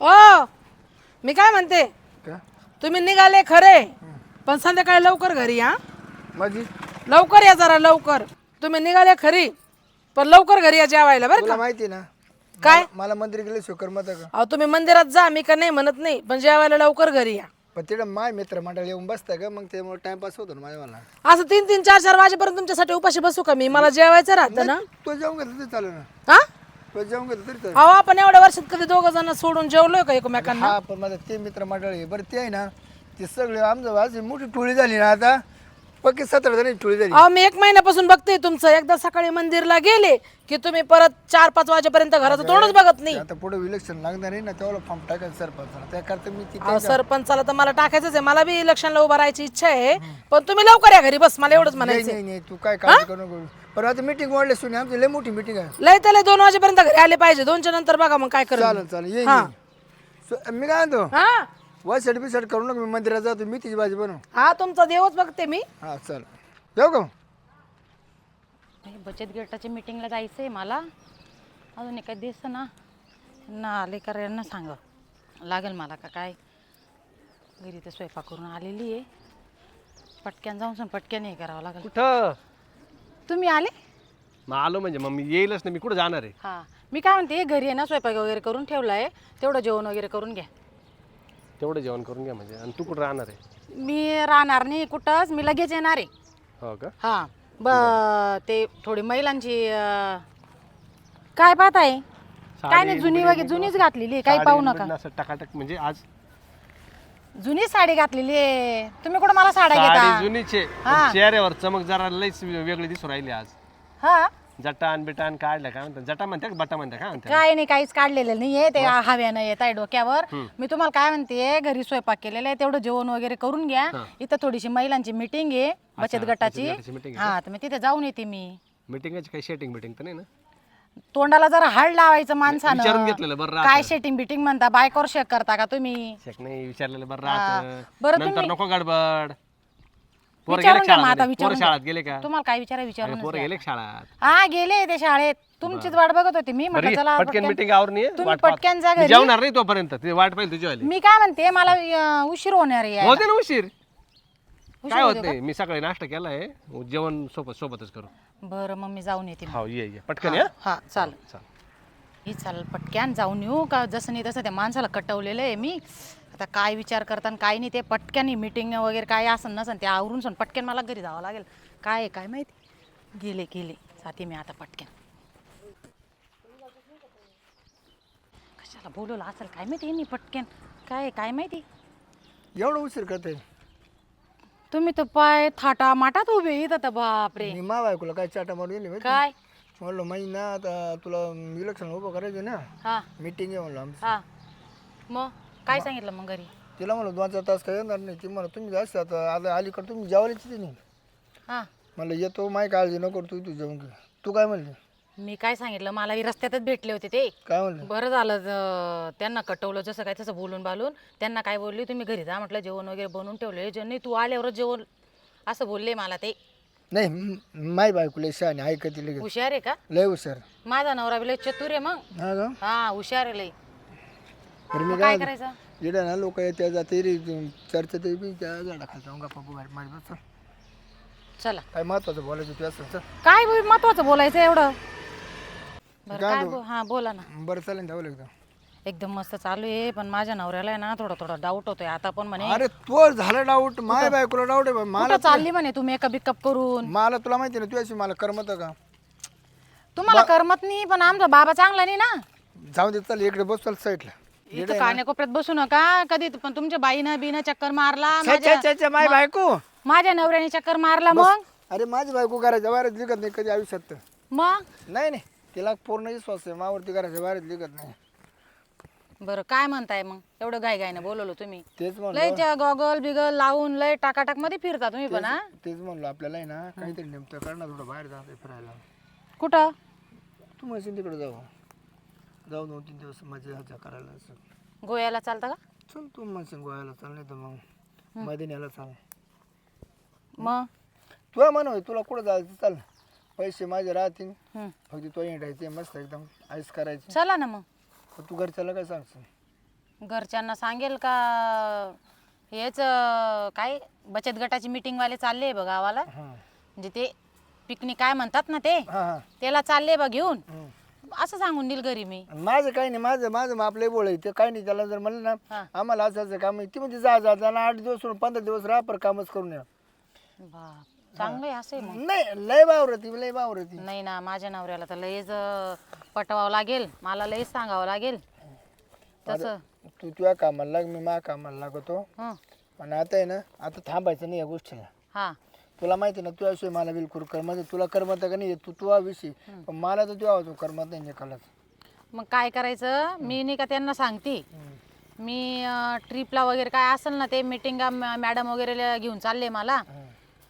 ओ मी काय म्हणते? का? तुम्ही निघाले खरे पण संध्याकाळी लवकर घरी या माझी? लवकर या जरा लवकर. तुम्ही निघाले खरी पण लवकर घरी या जेवायला बरं तुला का? माहिती ना? काय? मला मंदिर गेले शिव करमत का अहो तुम्ही मंदिरात जा मी का नाही म्हणत नाही पण जेवायला लवकर घरी या. पण तिकडं माय मित्र मंडळ येऊन बसतं का मग त्यामुळे टाइमपास होतो ना माझ्या मला असं तीन तीन चार चार वाजेपर्यंत तुमच्यासाठी उपाशी बसू का मी? मला जेवायचं राहतं ना. तो जेवून घेतलं तरी चालेल ना. हा? तो जेवून तरी अहो आपण एवढ्या वर्षात कधी दोघं जण सोडून जेवलोय का एकमेकांना? हा पण माझं ते मित्र मंडळ आहे. बरं ते आहे ना ते सगळे आमचं अशी मोठी टोळी झाली ना आता. पक्की सतरा जणी टोळी झाली. अहो मी एक महिन्यापासून बघते तुमचं. एकदा सकाळी मंदिरला गेले की तुम्ही परत चार पाच वाजेपर्यंत घराचं तोंडच बघत नाही. आता पुढे इलेक्शन लागणार आहे ना तेवढा फॉर्म टाकायचं सरपंचाला त्याकरता मी तिथे अहो सरपंचाला तर मला टाकायचंच आहे. मला बी इलेक्शनला उभा राहायची इच्छा आहे. पण तुम्ही लवकर या घरी बस. मला एवढंच म्हणायचं नाही नाही तू काय काळजी करू नको. पण आता मीटिंग वाढली सुनी आमची लय मोठी मीटिंग आहे. लय त्याला दोन वाजेपर्यंत घरी आले पाहिजे. दोनच्या नंतर बघा मग काय करू. चालेल चालेल. ये हा. ये. सो- मी काय म्हणतो? हा. वाईट बिसाईट करू नका मी मंदिरात जातो मी तिची भाजी बनव. हा तुमचा देवच बघते मी. हा चल येऊ का? हे बचत गटाच्या मीटिंगला जायचं आहे मला. अजून एक काही दिसतं ना त्यांना आले का यांना सांगा. लागेल मला का काय? घरी तर स्वयंपाक करून आलेली आहे. पटक्यान जाऊन सण पटक्यान हे करावं लागेल. कुठं? तुम्ही आले? मग आलो म्हणजे मग मी येईलच ना मी कुठं जाणार आहे? हां. मी काय म्हणते घरी आहे ना स्वयंपाक वगैरे करून ठेवला आहे तेवढं जेवण वगैरे करून घ्या. तेवढं जेवण करून घ्या म्हणजे. आणि तू कुठं राहणार आहे? मी राहणार नाही कुठंच मी लगेच येणार आहे. हो का? हां. ब ते थोडी महिलांची अं, काय पाहत आहे काय नाही जुनी वगैरे जुनीच घातलेली आहे, काही पाहू नका. असं टकाटक म्हणजे आज जुनी साडी घातलेली आहे. तुम्ही कुठं मला साड्या घेता? जुनीचे हा. चेहऱ्यावर चमक जरा लईच वेगळी दिसून राहिली आज. हा? जटान बिटान काढलं काय म्हणतात? जटा म्हणतात का? बटा म्हणतात काय काय नाही काहीच काढलेलं नाहीये. ते हव्यानं येत आहे डोक्यावर. मी तुम्हाला काय म्हणते घरी स्वयंपाक केलेला आहे तेवढं जेवण वगैरे करून घ्या. इथं थोडीशी महिलांची मिटिंग आहे बचत गटाची. गटाची meeting हा तर मी तिथे जाऊन येते मी. मिटिंगाची काही सेटिंग बिटिंग तर नाही ना? तोंडाला जरा हळ लावायचं माणसानं. घेतलेलं बरं काय राहतं शेटिंग बिटिंग म्हणता? बायकोर शेक करता का तुम्ही? शेक नाही विचारलेलं बरं हा. बरं नंतर नको गडबड. पोरं विचारून गेले घ्या मग आता, शाळेत पोरं गेले का? तुम्हाला काय विचारा अरे विचारून पोरं गेले का शाळेत. हा गेले ते शाळेत. तुमचीच वाट बघत होती मी. म्हटलं बरी चला पटकन पटकन- मिटिंग आवरून ये तुम्ही वाट पाहत. पटकन जा मी घरी. जेवणार नाही तोपर्यंत. ते वाट पाहिजे तुझी मी काय म्हणते मला अं, उशीर होणार आहे यायला. होते ना उशीर? उशीर काय होत होते नाही मी सकाळी नाश्ता केलाय. जेवण सोबत सोबतच करू. बरं मग मी जाऊन येते हो ये ये. पटकन या? हा चालेल. चाल ही चालेल पटक्यान जाऊन येऊ का? जसं नाही तसं त्या माणसाला कटवलेलं आहे मी. आता काय विचार करताना काय नाही ते पटक्यान मीटिंग वगैरे काय असं नसन ते आवरून सण. पटक्यान मला घरी जावं लागेल. काय आहे काय माहिती? गेले गेले. जाते मी आता पटक्यान. कशाला बोलवलं असेल काय माहिती? यांनी पटक्यान. काय आहे, काय माहिती? एवढं उशीर करते तुम्ही तर पाय थाटा माटात उभे इथं तर बापरे. मी मा बायकोला काय चाटा मारून गेली माहिती? काय? म्हणलं माही ना आता तुला इलेक्शन उभं करायचं ना हा. मीटिंग आहे म्हणलं आमचं. हा. मग? काय सांगितलं मग घरी? तिला म्हणलं दोन चार तास काय येणार नाही. ती म्हणलं तुम्ही जास्त आता आता अलीकडे तुम्ही जेवायला तिथे नाही. हा. म्हणलं येतो माही काळजी नको तू तू जेवण घे. तू काय म्हणली? मी काय सांगितलं? मला ही रस्त्यातच भेटले होते ते. काय म्हणलं? बरं झालं ज- त्यांना कटवलं जसं काय तसं बोलून बालून. त्यांना काय बोलली तुम्ही घरी जा म्हटलं जेवण वगैरे बनवून ठेवले. जे नाही तू आल्यावरच जेवण. असं बोलले मला ते. नाही म- माई बायको लय शहाणी ऐकते लगेच. हुशार आहे का? लय हुशार. माझा नवरा लय चतुर आहे मग. हा का? हा हुशार आहे लय. मी मग काय काय करायचं? येडा ना लोक येते जाते रे चर्चा ते बी त्या झाडा खायचा गप्पा बाहेर माझी बस चला. काय महत्वाचं बोलायचं तू असं. काय महत्वाचं बोलायचं एवढं? बरं काय काय बोल- बो- हा बोला ना. बरं चालेल एकदम एकदम मस्त चालू आहे पण माझ्या नवऱ्याला आहे ना थोडा थोडा डाऊट होतोय. आता पण म्हणे अरे तो झाला डाऊट माय बायकोला डाऊट आहे बा. मला कुठं चालली म्हणे तू मेकअप बिकअप करून? मला तुला माहिती ना तू अशी मला करमत का? तुम्हाला करमत नाही पण आमचा बाबा चांगला नाही ना. जाऊ दे चल इकडे बस चल साईडला इथं कान्याकोपऱ्यात बसू नका कधी पण तुमच्या बाईनं बिनं चक्कर मारला माझ्या माय बायको. माझ्या नवऱ्याने चक्कर मारला मग? अरे माझी बायको घराच्या बाहेरच लिखत नाही कधी आयुष्यात तर. मग? नाही नाही. तिला पूर्ण विश्वास आहे मावरती घराच्या बाहेरच लिखत नाही. बरं काय म्हणताय मग? एवढं गाय गायनं बोलवलं तुम्ही. तेच म्हणलं. लय गॉगल बिगल लावून लय टाकाटाकमध्ये फिरता तुम्ही पण हा? तेच म्हणलं आपल्याला आहे ना काहीतरी नेमकं करणार थोडं बाहेर जाते फिरायला. कुठं? तू म्हणशील तिकडे जाऊ. जाऊ दोन तीन दिवस मजा हजा करायला असं. गोव्याला चालता का? चल तू म्हणशील गोव्याला चाल नाही तर मग मदिन्याला चाल. मग? तुला म्हण होय, तुला कुठं जायचं? चाल. पैसे माझे राहतील. हं. फक्त तो हिंडायचे मस्त एकदम आईस करायची. चला ना मग. पण तू घरच्याला काय सांगशील? घरच्यांना सांगेल का? हेच अं, काय? बचत गटाची मीटिंग वाले चालले बघ गावाला. म्हणजे ते पिकनिक काय म्हणतात ना ते? हा हा. त्याला चालले बघ घेऊन. असं सांगून देईल घरी मी. माझं काही नाही माझं माझं मग आपलं बोळ ते काही नाही त्याला जर म्हणलं हा. ना आम्हाला असं असं काम आहे ती म्हणजे जा जा त्याला आठ दिवस सोडून पंधरा दिवस राहा पर कामच करून या. बाप. चांगलं आहे असं आहे मग. नाही लय वावरती लय वावरती. नाही ना माझ्या नवऱ्याला तर लयच अं, पटवावं लागेल. मला लयच सांगावं लागेल. तसं. तू तुझ्या कामाला लाग मी माझ्या कामाला लागतो. हं. पण आता आहे ना आता थांबायचं नाही या गोष्टीला. हा. तुला माहिती ना तुझ्याशिवाय मला बिलकुल करमत. तुला करमत का नाही तू तुझा विषय. पण मला तर तुझ्या तू करमत नाही निकालाच. मग काय करायचं? मी नाही का त्यांना सांगते? मी ट्रिपला वगैरे काय असेल ना ते मीटिंगा मॅडम वगैरे घेऊन चालले मला.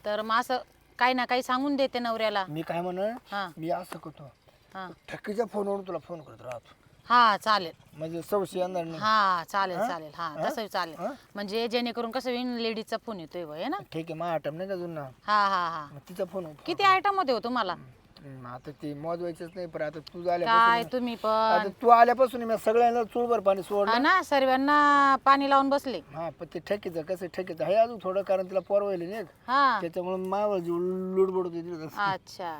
तर मग असं काही ना काही सांगून देते नवऱ्याला. मी काय म्हण हा. मी असं करतो. हा. ठकीच्या फोनवरून तुला फोन करत राहतो. हा चालेल. म्हणजे सवशी येणार नाही. हा चालेल चालेल. हा तसं चालेल. हा? म्हणजे जेणेकरून कसं होईल लेडीजचा फोन येतोय वय ना? ठीक आहे मग आटम नाही का जुना हा हा हा. मग तिचा फोन किती आयटम होते हो तुम्हाला? हम्म, आता ते मोजवायचंच नाही पण आता तू काय तुम्ही पण? आता तू आल्यापासून मी सगळ्यांना चुळभर पाणी सोडलं. हा ना सर्वांना पाणी लावून बसले. हा पण ते ठेकीचं कसं ठेकीचं? आहे अजून थोडं कारण तिला पोरवायला नाही? हा. त्याच्यामुळे मावळ जीव लुडबुड होते. तिला तसं. अच्छा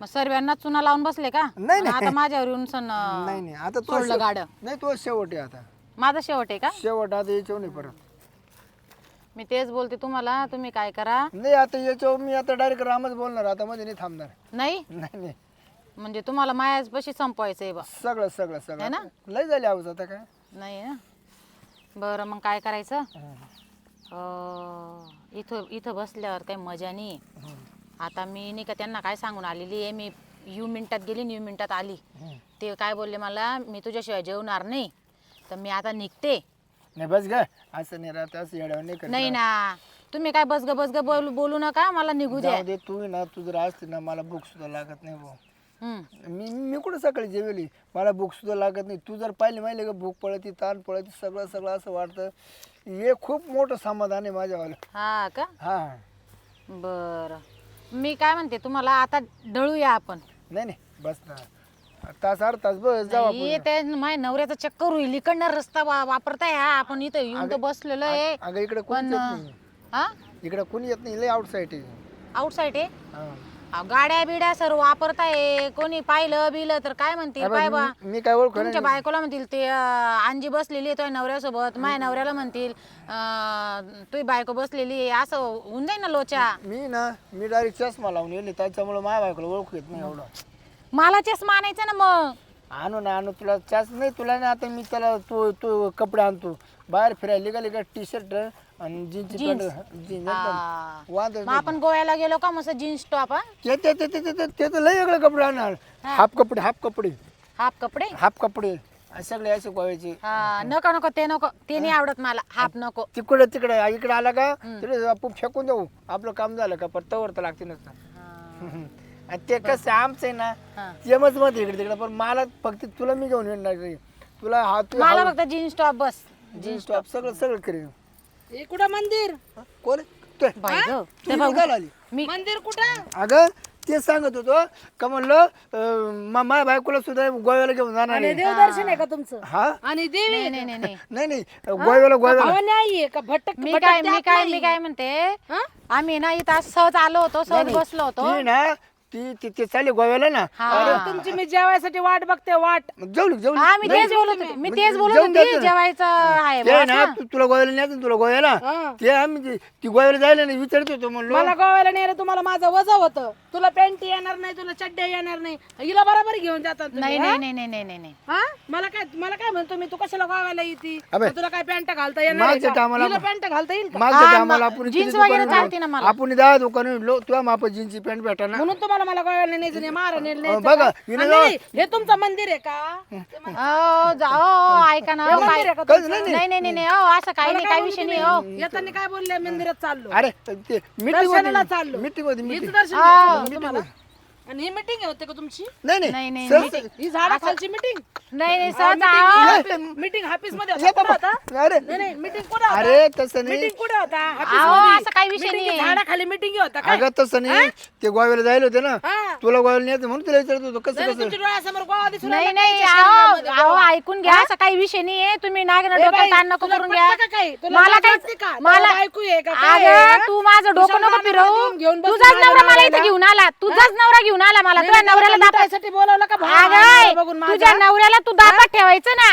मग सर्वांना चुना लावून बसले का? नाही, आणि आता माझ्यावर येऊन सण नाही नाही. आता तो सोडलं शेव- गाडं नाही तो शेवट आहे आता. माझा शेवट आहे का? शेवट आता याच्यावर नाही परत. मी तेच बोलते तुम्हाला तुम्ही काय करा. नाही आता याच्यावर मी आता डायरेक्ट रामच बोलणार आता मध्ये नाही थांबणार. नाही? नाही नाही. म्हणजे तुम्हाला मायाच पशी संपवायचंय बा. सगळं सगळं है सगळं ना? लय झाली आवाज आता काय? नाही ना? बरं मग काय करायचं? अं, इथं इथं बसल्यावर काही मजा नाही. आता मी नाही का त्यांना काय सांगून आलेली आहे मी यू मिनिटात गेली आणि यू मिनिटात आली. ते काय बोलले मला मी तुझ्याशिवाय जेवणार नाही. तर मी आता निघते. नाही बस ग. असं नाही राहत असं येड्यावर नाही करत नाही ना. तुम्ही काय बसग बसग बोलू बोलू नका. मला निघू द्या. जाऊ दे तू आहे ना. तू जर असते ना मला बुक सुद्धा लागत नाही भाऊ. हम्म. मी मी कुठं सकाळी जेवली? मला भूक सुद्धा लागत नाही. तू जर पाहिली माहिती का भूक पळती ताण पळती सगळं सगळं असं वाटतं हे खूप मोठं समाधान आहे माझ्यावालं. हा का? हा. बर. मी काय म्हणते तुम्हाला आता ढळूया आपण. नाही नाही. बस ना. तास अर्ध तास बस जाऊ आपण. ते माझ्या नवऱ्याचा चक्कर होईल. इकडनं रस्ता वा- वापरताय हा. आपण इथं येऊन तर बसलेलो आहे. अगं इकडे कोणी पण येत नाही. हा? इकडे कोणी येत नाही. लय आउटसाईड आहे. आउटसाईड आहे? हा. अहो, गाड्या बिड्या सर्व वापरताय. कोणी पाहिलं बिलं तर काय म्हणतील? अबे, पाय बा. मी- मी काय ओळख तुमच्या बायकोला म्हणतील ते अं, अंजी बसलेली आहे तुझ्या नवऱ्यासोबत. माझ्या नवऱ्याला म्हणतील अं, तुझी बायको बसलेली आहे. असं होऊन जाईल ना लोचा. मी ना मी डायरेक्ट चष्मा लावून येले त्याच्यामुळे माझ्या बायकोला ओळखू येत नाही एवढं. मला चष्मा आणायचा ना मग. आणू ना आणू. तुला चाच नाही तुला नाही आता मी त्याला तू तू कपडे आणतो. बाहेर फिरायला निघाली का टी शर्ट आणि जीन्स. वाद मग आपण गोव्याला गेलो का मस्त जीन्स टॉप हा? ते ते ते ते ते- ते- ते तर लय वेगळे कपडे आणणार. हाफ कपडे हाफ कपडे. हाफ कपडे? हाफ कपडे. असे सगळे असे गोव्याचे. हा नको नको ते नको. ते नाही आवडत मला. हाफ नको. तिकडे तिकडे इकडे आला का तिकडे आपण फेकून देऊ. आपलं काम झालं का पण तवर तर लागते नसतं हा. आणि ते कसं आमचं आहे ना. येमच मध्ये इकडे तिकडे पण मला फक्त तुला मी घेऊन येणार नाही. तुला हा तू मला फक्त जीन्स टॉप बस. जीन्स टॉप सगळं सगळं करेन. हे कुठं मंदिर? कोण? आहे? तू आहे. बाई गं, तू ते इकडे बघ. काय आली मी मंदिर कुठं? अगं ते सांगत होतो का म्हणलं अं, मा- माझ्या बायकोला सुद्धा गोव्याला घेऊन जाणार आणि आहे. देवदर्शन आहे का तुमचं? हा? आणि देवी नाही नाही नाही नाही. नाही नाही गोव्याला गोव्याला. भावाने आई आहे का? भटक मी काय मी काय नाही? मी काय म्हणते? हा? आम्ही ना इथं असं सहज आलो होतो सहज बसलो होतो. ती ना ती ती ते चालली गोव्याला ना. अरे तुमची मी जेवायसाठी वाट बघते वाट. जेवली जेवली हा मी तेच बोलत होते. मी तेच बोलत होते. जेवायचं आहे ते बस ना ना. तू- तुला गोव्याला न्यायचं ना तुला गोव्याला. ते आम्ही ती- ती गोव्याला जायला नाही विचारत होतो म्हणलो. मला गोव्याला नेलं तुम्हाला माझं वजा होतं. तुला पॅन्ट येणार नाही तुला चड्ड्या येणार नाही. हिला बरोबर घेऊन जातात तुम्ही, नाही हा? नाही नाही नाही नाही नाही. नाही हा? मला काय मला काय म्हणतो मी तू कशाला गोव्याला येते? अबे. तुला काय पॅन्ट घालता येणार आहे का? हिला पॅन्ट घालता येईल का? मागच्या हा, टायमाला मग आपण जीन्स किती वगैरे दुकानं चालते ना मला. आपण दहा दुकान लो तुझ्या माप जीन्सची पॅन्ट भेटा ना. म्हणून तुम्हाला मला गोव्याला न्यायचं नाही मारा न्यायचं बघा, का? हिने आणि जाऊ- नाही, हे तुमचं मंदिर आहे का? अहो, जाओ ऐका ना मंदिर काय- आहे का कधी तुमचं? नाही, नाही नाही नाही. हो असं काही नाही काही विषय नाही हो येताना काय बोलले? मंदिरात चाललो. अरे ते मीटिंग दर्शनाला होती चाललो. मीटिंग होती हीच मीटिंग दर्शन तुम्हाला? आणि ही मिटिंग होते का तुमची नाही नाही, नाही नाही, सहज- ही झाडा खालची मिटिंग नाही नाही सहज आओ. मीटिंग ऑफिसमध्ये ये होता कुठं बाबा. होता अरे नाही नाही मीटिंग कुठं होता अरे तसं नाही मीटिंग कुठे होता अहो, असं काही विषय नाहीये. झाडाखाली मीटिंग होता काय अगं तसं नाही ते गोव्याला जायला होते ना हा. तुला गोळ्या नाही म्हणून तुला विचारत होतो कसं कसं तुमच्या डोळ्यासमोर गोवा दिसून नाही राहिला नाही त्यांच्या अहो शरीरामध्ये अहो गोवा. ऐकून घ्या असं काही विषय नाहीये तुम्ही नागिन ए डोक्यात बाई, ताण नको तुला करून पटतं घ्या का काही? तुला मला लाज वाटते का? मला तुला बायको आहे का? काय आहे, अगं हा? तू माझं डोकं तुझ्या नको फिरवू घेऊन- तुझाच नवरा मला. इथं घेऊन आला तुझाच नवरा घेऊन आला मला तुझ्या नवऱ्याला तुला दापात लुटायसाठी बोलवलं का भावा? अगं बघून माझा? तुझ्या नवऱ्याला तू दापात ठेवायचं ना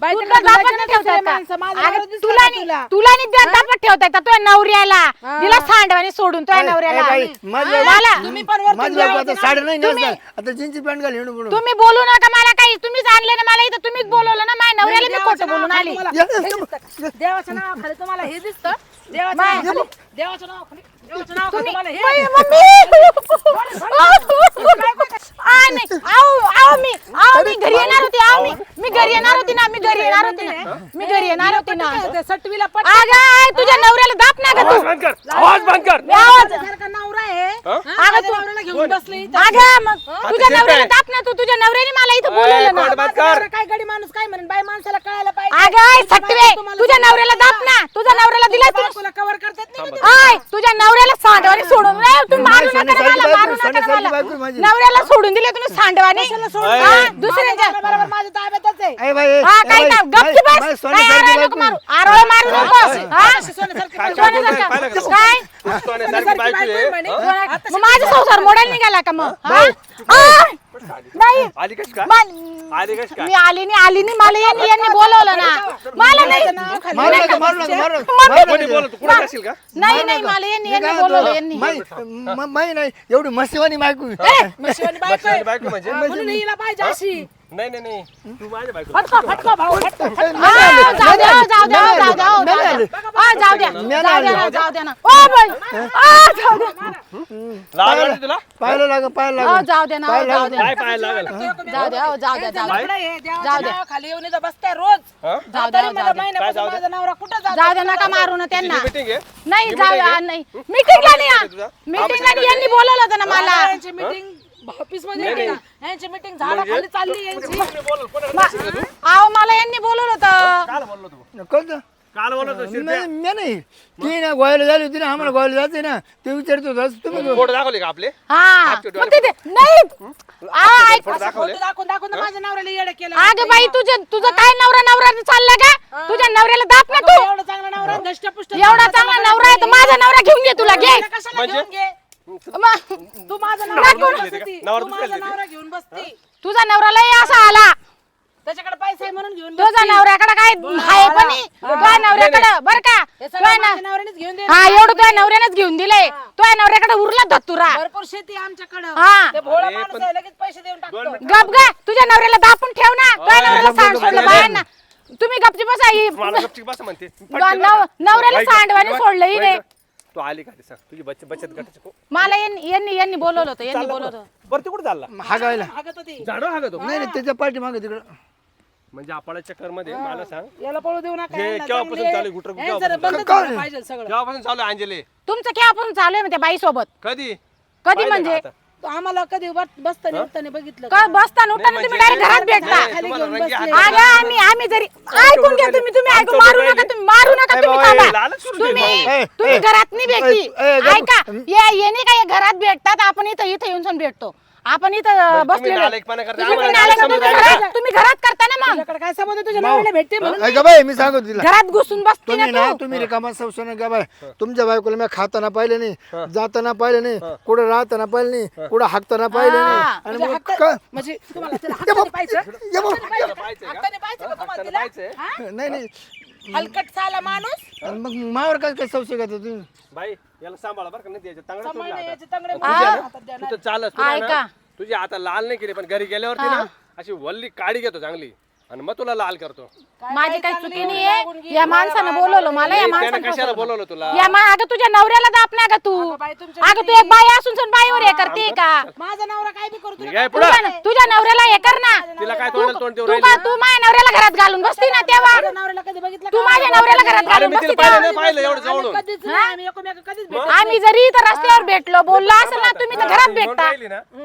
बाई, तुला नाही ना ठेवता का? माणसं, माझा अगं, नवरा दिसला तुला का नाही तुला? तुला नाही त्या दापात ठेवता येतात तुझ्या नवऱ्याला हा. दिला सांडवाने सोडून तुझ्या ए, नवऱ्याला ए, बाई, माझ्या- मला तुम्ही पण वरतून साडी ना. नाही तुम्ही- नेसणार आता जीनची पॅन्ट घाल येणं पुढं तुम्ही बोलू नका मला काही तुम्हीच आणले ना मला इथं तुम्हीच बोलवलं ना माझ्या नवऱ्याला मी खोटं बोलून आली दिसतं. देवाच्या नावाखाली तुम्हाला हे दिसतं नावाखाली देवाच्या नावाखाली देवाच्या नावाखाली तुम्हाला बाई, दिसतं. मम्मी! आ, नाही. आऊ, आऊ मी आऊ मी घरी येणार होती आऊ मी. मी घरी येणार होती ना मी घरी येणार होती ना. मी घरी येणार होती ना. ते सटवीला पट अगं आई, तुझ्या नवऱ्याला दाप ना ग आवाज तू बंद कर. आवाज बंद कर. मी आवाज नवरा आहे? हा, माझ्या नवऱ्याला घेऊन बसले. अगं मग तुझ्या. नवऱ्याला दाप ना तू तुझ्या नवऱ्याने मला इथं बोलवलं ना. काय गडी माणूस काय म्हणेन? बाई माणसाला कळायला पाहिजे. अगं सटवे. तुझ्या नवऱ्याला का? दाप ना. तुझ्या नवऱ्याला दिला तू. कव्हर करतात नाही का ते? नवऱ्याला सांडवाने सोडून ए, तुम्ही मारू नाही, नका ना सोन्यासारखी मला मारू नका ना सोन्यासारखी मला. नवऱ्याला सोडून दिले तुम्ही सांडवाने हा, दुसऱ्यांच्या बरोबर माझ्या ताब्यातच आहे ए बाई, ए, हा ए काही बाई, नाही गपची बाई, बस काय सोन्यासारखी आरोळ नको बायको. मारू आरोळ मारू नकोस हा? सोन्यासारखी काय बायको. काय बोलतोय? पाहिलं का? काय सोन्यासारखी बायको बायको आहे. म्हणे. हा? मग माझा संसार मोडायला निघाला का मग हा? आली कशी काय मा- आली कशी काय मी आली नाही आली नाही मला यांनी यांनी बोलवलं ना. मला नाही मारू नका मारू नका मारू नका, मग- मारू कोणी नका. बोलत कुठे जाशील का? नाही नाही मला यांनी मी यांनी काय बोलवलं म्हणतो, यांनी. माई- म- माई नाही एवढी मस्तीवानी बायको मग शिवानी बायको आहे. बायको म्हणजे? म्हणून हिला पाहिजे अशी. नाही नाही नाही. तू माझ्या बायको फटका फटका भाऊ फटका. जाऊ द्या जाऊ द्या जाऊ द्या जाऊ द्या. जाऊ द्या जाऊ द्या ना जाऊ द्या ना. O by. आ, जाऊ द्या. लाज वाटते तुला? पाहायला लाग पाहायला लाग जाऊ द्या ना जाऊ द्या. काय पाहायला लागल? जाऊ द्या जाऊ द्या जाऊ द्या. लफडं आहे, देवाच्या जाऊ द्या. नावाखाली येऊन इथं बसताय रोज. हा? जाऊ द्या तरी मला जाऊ द्या? महिन्यापासून माझा नवरा कुठं जातो? जाऊ द्या नका मारू ना त्यांना. मीटिंग आहे? नाही जाऊ meeting द्या? नाही. मीटिंगला नाही तुझा? मीटिंगला यांनी बोलवलं होतं ना मला. मीटिंग ऑफिसमध्ये आहे का? यांची मीटिंग झाडाखाली चालली यांची. कोणी बोलत कोणाला मा- जाशील का तू? अहो मला यांनी बोलवलं होतं. काल बोललो तू कोणतं काल बोललो तू शिरप्या. मी मी नाही. ती ना गोयला झाली होती ना आम्हाला गोयला जायचंय ना ते विचारत होता तुम्ही फोटो दाखवले का आपले? हा. आपटे मग तिथे नाही. आ, ऐक फोटो दाखवले. दाखवून दाखवून तर माझ्या नवऱ्याला येडं केलं अगं बाई तुझं तुझं काय नवरा नवरा चाललं का? तुझ्या नवऱ्याला दाप ना तू. एवढा चांगला नवरा दष्टपुष्ट एवढा चांगला नवरा आहे तर माझा नवरा घेऊन घे तुला घे. कशाला म्हणजे? घेऊन घे? मग तू माझा नवरा नवरा घेऊन घेऊन बसती देते का? नवरा तू माझा दुसऱ्याला नवरा घेऊन बसती. तुझा नवरा लय असा आला. त्याच्याकडे पैसे आहे म्हणून घेऊन तुझा बसती. नवऱ्याकडे काय आहे पण नाही. तुझ्या नवऱ्याकडे बर का? हे तुझ्या सगळं नव- माझ्या नवऱ्यानेच घेऊन दे हा एवढं तुझ्या नवऱ्यानेच घेऊन दिलंय. तुझ्या नवऱ्याकडे उरला धतुरा. भरपूर शेती आमच्याकडं. हा. ते भोळा अरे, माणूस पण- आहे लगेच पैसे देऊन टाकतो. गप गा तुझ्या नवऱ्याला दापून ठेव ना. तुझ्या नवऱ्याला सांड सोडलं बायांना तुम्ही गपची बसा ही मला बस म्हणते. नव- नवऱ्याला सांडवाने सोडलं हिने. तू आली का ते सांग तुझी बचत बचत गटाची को- मला यांनी यांनी यांनी बोलवलं होतं यांनी बोलवलं होतं बरं ते कुठे चालला हा हागत होती. झाडो हा का तो नाही नाही त्याच्या पाठी मागे तिकडं. म्हणजे आपल्या चक्करमध्ये मला सांग. याला पळू देऊ नका हे यांना केव्हापासून चांगले- चालू आहे? गुटर- यांचं केव्हापासून चालू आहे? झालं पाहिजे सगळं. केव्हापासून चालू आहे अंजली? तुमचं केव्हापासून चालू आहे त्या बाई सोबत कधी? कधी पाहिलं म्हणजे? आता? तो आम्हाला कधी वर- बसताना उठताना बघितलं का बसताना उठताना नाही तुम्ही म्हणजे- डायरेक्ट घरात भेटता? नाही, खाली घेऊन बसले. अगं आम्ही आम्ही जरी ऐकून घ्या तुम्ही तुम्ही ऐकून मारू नका. तुम्ही मारू नका तुम्ही थांबा. दे तुम्ही तुम्ही घरात नाही भेटती गप. ऐका ये ये नाही का हे घरात भेटतात आपण इथं इथं येऊन भेटतो. आपण इथं नालायकपणा करता, तुम्ही आम्हाला नालायक समजून तुम्ही राहिलं. घरात- तुम्ही घरात करता ना मग. तुझ्याकडे काय संबंध तुझ्या नवऱ्याला भेटते म्हणून. ऐका बाई मी सांगतो तिला. घरात घुसून बसती तुम्ही ना ना तू तुम्ही रिकामा संशय का बाय तुमच्या बायकोला मी खाताना पाहिलं नाही जाताना पाहिलं नाही कुठं राहताना पाहिलं नाही कुठं हाकताना पाहिलं हा. नाही आणि तुझ्या मग हातात- का- म्हणजे तुम्हाला पाहायचं? ये पाहायचं का तुम्हाला तिला? हा? नाही नाही. हलकट साला माणूस मग मावर काय काय संशय करता तुम्ही बाई याला सांभाळा बरं का नाही द्यायचं तांगडा सोडला आता. याचे तंगडे तुझ्या ना, हातात देणार. तू तर चालच तुला ऐका. ना, तुझी आता लाल नाही केली पण घरी गेल्यावरती ना अशी वल्ली काडी घेतो चांगली आणि मग तुला लाल करतो. माझी काही चुकी नाहीये. या माणसानं बोलवलं मला या त्याने माणसानं कशाला. बोलवलं तुला? या मा अगं तुझ्या नवऱ्याला दाप ना ग तू. बाई, तुमच्या अगं तू एक बाई असून सण बाईवर हे करते का? माझा नवरा काय बी करू तुला निघाय पुढं. तुझ्या तुझ्या नवऱ्याला हे कर ना. तिला काय तोंडाला तोंड देऊ तू राहिली का तू माझ्या नवऱ्याला घरात घालून बसती ना तेव्हा. माझ्या नवऱ्याला कधी बघितलं तू का? माझ्या नवऱ्याला घरात अरे घालून मी तिला बसती पाहिलं तेव्हा नाही पाहिलं एवढं आम्ही जवळून. कधीच नाही आम्ही एकमेक कधीच भेटलो आम्ही जरी इथं रस्त्यावर भेटलो बोललो असेल ना तुम्ही तर घरात भेटता.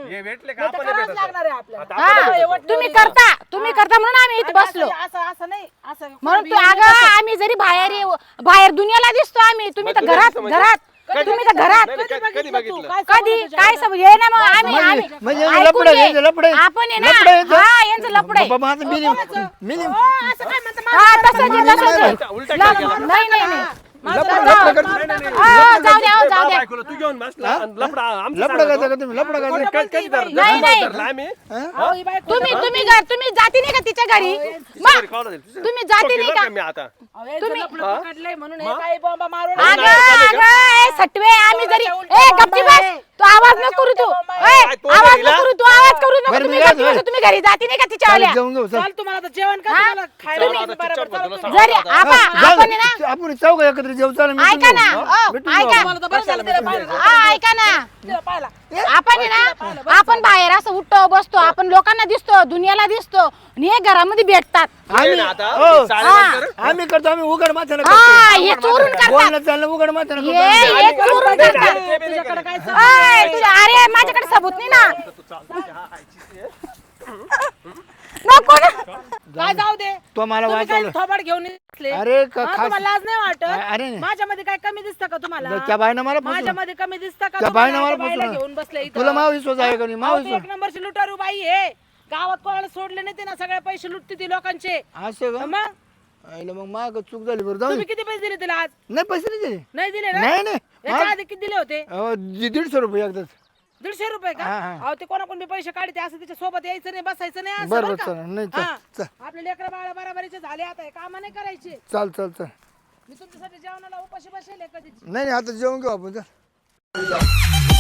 हे भेटले का आपण नाही भेटत लागणार आहे आपल्याला. आता नाही हा. भेटत. तुम्ही करता तुम्ही करता म्हणून आम्ही इथं बसलो असं असं नाही असं म्हणून तू अगं आम्ही जरी बाहेर येऊ बाहेर दुनियाला दिसतो आम्ही तुम्ही तर घरात म्हणजे? घरात तुम्ही तर घरात कधी बघितलं काय कधी संबंध काय सब ये ना मग आम्ही म्हणजे- आम्ही म्हणजे ऐकून लफडं आहे, घे. यांचं लफडं आहे. आपण आहे लफडं आहे ना यांचं. हा यांचं लपड आहे बाबा आता मिनी मिनी असं काय म्हणता हा तसंच आहे, तसंच आहे. उलटा लप- केला. नाही नाही नाही लफडं लफडं करतो. जाऊ द्या हो, जाऊ द्या. बायकोला तू घेऊन बसला. आणि लफडा आमचं लफडं सांगतो. करता का तुम्ही? करता. नाही, नाही. धरलं आम्ही. ही? तुम्ही तुम्ही घर तुम्ही जाती नाही का तिच्या घरी? खावलं जाईल. तुम्ही जाती नाही का? का मी आता? अहो, यांचं लफडं पकडलंय म्हणून हे काही बॉम्बा मारून अगं अगं ए, सटवे आम्ही जरी ए गप्पी बस. तू आवाज न करू तू काय आवाज न? करू तू आवाज करू नको बरं, तुम्ही मी काय? तुम्ही घरी जाती नाही का तिच्या चालेल, आल्या जेवून घेऊ चल. चाल तुम्हाला तर जेवण का हा? तुम्हाला खायला चला, नाही आता बरोबर चुपचाप चाल बसा, तुम्ही. जरी आपा जाऊ आपण दे. आहे ना आपण चौघ एकत्र जेव चालेल ऐका ना ऐका घेऊ. तुम्हाला तर बरं झालं तिला पाहिलं. हा ऐका ना तिला पाहिला. आपण आहे ना आपण बाहेर असं उठतो बसतो आपण लोकांना दिसतो दुनियाला दिसतो आणि हे घरामध्ये भेटतात. आम्ही हो, हा. आम्ही करतो आम्ही उघड माथ्यानं हा करतो. हे चोरून करतात. बोलणं चालणं उघड माथ्यानं हे करतो. हे चोरून करतात. तुझ्याकडे काय सबूत अय, तुझ्या अरे माझ्याकडे सबूत नाही ना. नको ना. काय जाऊ दे. तो मला तुम्ही काय वाचवलं थोबाड घेऊन बसले अरे क- हा, खास तुम्हाला लाज नाही वाटत? अरे नाही. माझ्यामध्ये काय कमी दिसतं का तुम्हाला? त्या बाईनं मला फसवलं. माझ्यामध्ये कमी दिसतं का त्या तुम्हाला? बाईनं मला त्या बाईला फसवलं. घेऊन बसले इथं. तुला माव विश्वास आहे का नाही? माव अहो, ती विश्वास एक नंबरची लुटारू बाई आहे. गावात कोणाला सोडले नाही ते ना सगळे पैसे लुटते ती लोकांचे. असं का? मग? आईला मग माग चूक झाली बरं जाऊ तुम्ही दे. किती पैसे दिले तिला आज? नाही पैसे नाही दिले. नाही दिले ना? नाही नाही. याच्या आधी किती दिले होते? अहो, दि- दीडशे रुपये एकदाच. दीडशे रुपये का हा, हा. अहो ते कोणाकोण बी पैसे काढते असं त्याच्या सोबत यायचं नाही बसायचं नाही असं बरं बरं बरं का? चल नाही चल हा. चल आपले लेकर बाळा बराबरीचे झाले आता काम नाही करायचे चाल चल चल मी तुमच्यासाठी जेवणाला उपाशी बसेल कधीच नाही नाही आता जेवण घेऊ आपण चल